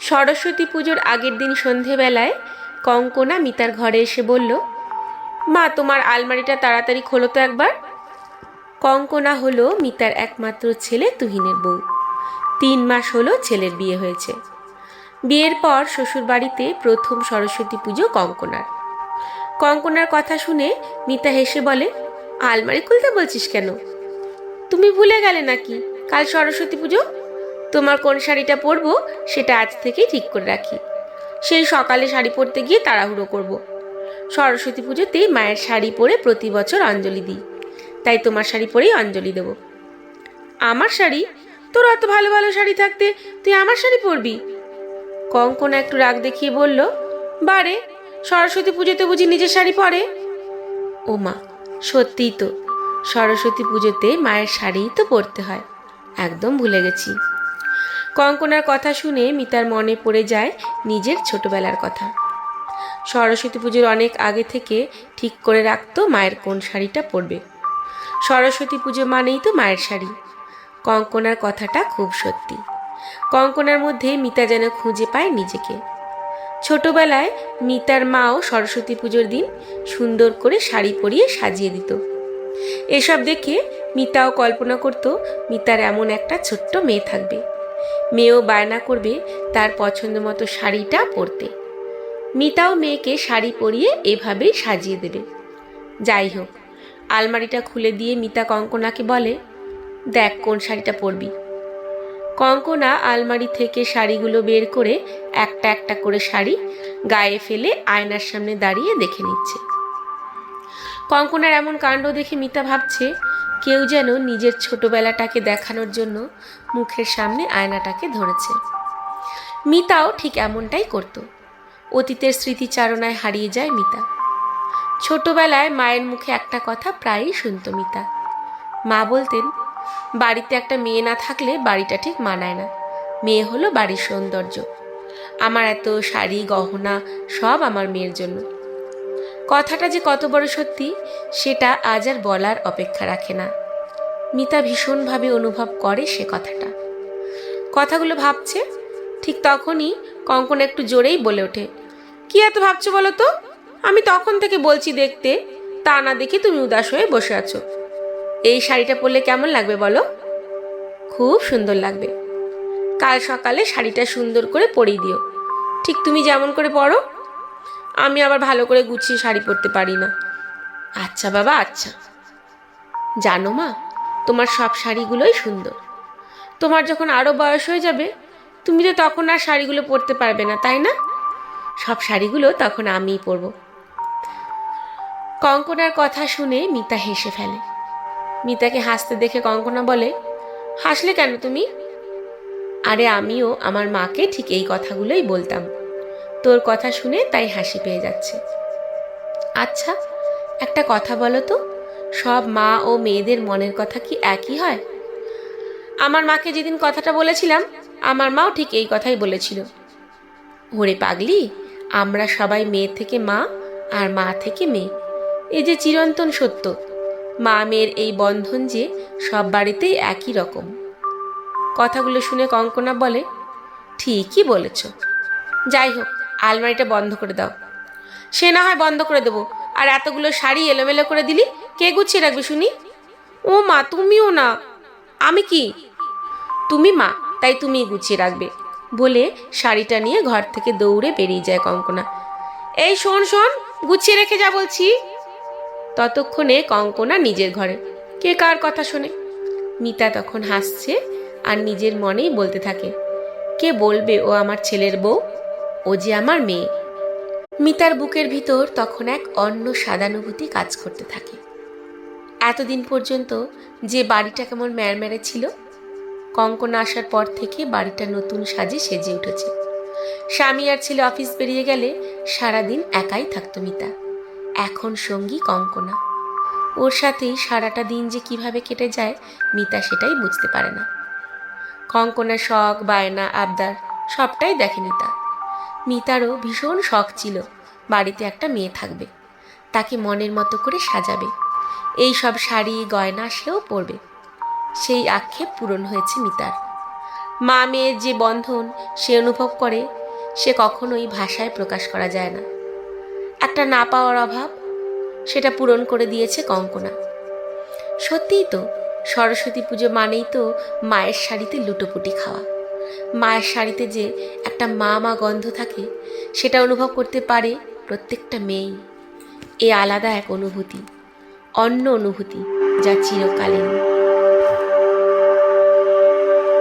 সরস্বতী পুজোর আগের দিন সন্ধেবেলায় কঙ্কনা মিতার ঘরে এসে বলল, মা, তোমার আলমারিটা তাড়াতাড়ি খোলো তো একবার। কঙ্কনা হলো মিতার একমাত্র ছেলে তুহিনের বউ। তিন মাস হলো ছেলের বিয়ে হয়েছে। বিয়ের পর শ্বশুরবাড়িতে প্রথম সরস্বতী পুজো কঙ্কনার। কঙ্কনার কথা শুনে মিতা হেসে বলে, আলমারি খুলতে বলছিস কেন? তুমি ভুলে গেলে নাকি? কাল সরস্বতী পুজো? তোমার কোন শাড়িটা পরবো সেটা আজ থেকেই ঠিক করে রাখি। সেই সকালে শাড়ি পরতে গিয়ে তাড়াহুড়ো করব। সরস্বতী পুজোতেই মায়ের শাড়ি পরে প্রতি বছর অঞ্জলি দিই। তাই তোমার শাড়ি পরেই অঞ্জলি দেব। আমার শাড়ি? তোর অত ভালো ভালো শাড়ি থাকতে তুই আমার শাড়ি পরবি? কঙ্কনা একটু রাগ দেখিয়ে বলল, বারে, সরস্বতী পুজোতে বুঝি নিজের শাড়ি পরে? ও মা, সত্যিই তো। সরস্বতী পুজোতে মায়ের শাড়িই তো পরতে হয়। একদম ভুলে গেছি। কঙ্কনার কথা শুনে মিতার মনে পড়ে যায় নিজের ছোটবেলার কথা। সরস্বতী পুজোর অনেক আগে থেকে ঠিক করে রাখতো মায়ের কোন শাড়িটা পরবে। সরস্বতী পুজো মানেই তো মায়ের শাড়ি। কঙ্কনার কথাটা খুব সত্যি। কঙ্কনার মধ্যে মিতা যেন খুঁজে পায় নিজেকে। ছোটবেলায় মিতার মাও সরস্বতী পুজোর দিন সুন্দর করে শাড়ি পরিয়ে সাজিয়ে দিত। এসব দেখে মিতাও কল্পনা করত, মিতার এমন একটা ছোট্ট মেয়ে থাকবে। মেয়েও বায়না করবে তার পছন্দ মতো শাড়িটা পরতে। মিতাও মেয়েকে শাড়ি পরিয়ে এভাবেই সাজিয়ে দেবে। যাই হোক, আলমারিটা খুলে দিয়ে মিতা কঙ্কনাকে বলে, দেখ কোন শাড়িটা পরবি। কঙ্কনা আলমারি থেকে শাড়িগুলো বের করে একটা একটা করে শাড়ি গায়ে ফেলে আয়নার সামনে দাঁড়িয়ে দেখে নিচ্ছে। কঙ্কনার এমন কাণ্ড দেখে মিতা ভাবছে কেউ যেন নিজের ছোটবেলাটাকে দেখানোর জন্য মুখের সামনে আয়নাটাকে ধরেছে। মিতাও ঠিক এমনটাই করত। অতীতের স্মৃতিচারণায় হারিয়ে যায় মিতা। ছোটবেলায় মায়ের মুখে একটা কথা প্রায়ই শুনত মিতা। মা বলতেন, বাড়িতে একটা মেয়ে না থাকলে বাড়িটা ঠিক মানায় না। মেয়ে হলো বাড়ির সৌন্দর্য। আমার এত শাড়ি, গহনা সব আমার মেয়ের জন্য। কথাটা যে কত বড় সত্যি, সেটা আজ আর বলার অপেক্ষা রাখে না। মিতা ভীষণভাবে অনুভব করে সে কথাটা। কথাগুলো ভাবছে, ঠিক তখনই কঙ্কন একটু জোরেই বলে ওঠে, কি এত ভাবছ বলো তো? আমি তখন থেকে বলছি দেখতে, তা না দেখে তুমি উদাস হয়ে বসে আছো। এই শাড়িটা পরলে কেমন লাগবে বলো? খুব সুন্দর লাগবে। কাল সকালে শাড়িটা সুন্দর করে পরিয়ে দিও। ঠিক তুমি যেমন করে পরো আমি আবার ভালো করে গুছিয়ে শাড়ি পরতে পারি না। আচ্ছা বাবা আচ্ছা। জানো মা, তোমার সব শাড়িগুলোই সুন্দর। তোমার যখন আরও বয়স হয়ে যাবে, তুমি তো তখন আর শাড়িগুলো পরতে পারবে না, তাই না? সব শাড়িগুলো তখন আমিই পরবো। কঙ্কনার কথা শুনে মিতা হেসে ফেলে। মিতাকে হাসতে দেখে কঙ্কনা বলে, হাসলে কেন তুমি? আরে আমিও আমার মাকে ঠিক এই কথাগুলোই বলতাম। তোর কথা শুনে তাই হাসি পেয়ে যাচ্ছে। আচ্ছা একটা কথা বলো তো, সব মা ও মেয়েদের মনের কথা কি একই হয়? আমার মাকে যেদিন কথাটা বলেছিলাম, আমার মাও ঠিক এই কথাই বলেছিল। ওরে পাগলি, আমরা সবাই মেয়ে থেকে মা আর মা থেকে মেয়ে। এই যে চিরন্তন সত্য, মা মেয়ের এই বন্ধন যে সব বাড়িতেই একই রকম। কথাগুলো শুনে কঙ্কনা বলে, ঠিকই বলেছ। যাই হোক আলমারিটা বন্ধ করে দাও। সে না হয় বন্ধ করে দেবো। আর এতগুলো শাড়ি এলোমেলো করে দিলি, কে গুছিয়ে রাখবে শুনি? ও মা, তুমিও না। আমি কি? তুমি মা, তাই তুমি গুছিয়ে রাখবে। বলে শাড়িটা নিয়ে ঘর থেকে দৌড়ে বেরিয়ে যায় কঙ্কনা। এই শোন শোন, গুছিয়ে রেখে যা বলছি। ততক্ষণে কঙ্কনা নিজের ঘরে। কে কার কথা শোনে? মিতা তখন হাসছে আর নিজের মনেই বলতে থাকে। কে বলবে ও আমার ছেলের বউ? ও যে আমার মেয়ে। মিতার বুকের ভিতর তখন এক অন্য সাদানুভূতি কাজ করতে থাকে। এতদিন পর্যন্ত যে বাড়িটা কেমন ম্যারম্যারে ছিল, কঙ্কনা আসার পর থেকে বাড়িটা নতুন সাজে সেজে উঠেছে। স্বামী আর ছেলে অফিস বেরিয়ে গেলে সারাদিন একাই থাকতো মিতা, এখন সঙ্গী কঙ্কনা। ওর সাথেই সারাটা দিন যে কীভাবে কেটে যায়, মিতা সেটাই বুঝতে পারে না। কঙ্কনা শখ, বায়না, আবদার সবটাই দেখে মিতা। মিতারও ভীষণ শখ ছিল বাড়িতে একটা মেয়ে থাকবে। তাকে মনের মতো করে সাজাবে। এই সব শাড়ি, গয়না সেও পরবে। সেই আক্ষেপ পূরণ হয়েছে মিতার। মা মেয়ের যে বন্ধন সে অনুভব করে, সে কখনোই ভাষায় প্রকাশ করা যায় না। একটা না পাওয়ার অভাব, সেটা পূরণ করে দিয়েছে কঙ্কনা। সত্যিই তো, সরস্বতী পুজো মানেই তো মায়ের শাড়িতে লুটোপুটি খাওয়া। মায়ের শাড়িতে যে একটা মা মা গন্ধ থাকে, সেটা অনুভব করতে পারে প্রত্যেকটা মেয়েই। এ আলাদা এক অনুভূতি, অন্য অনুভূতি যা চিরকালীন।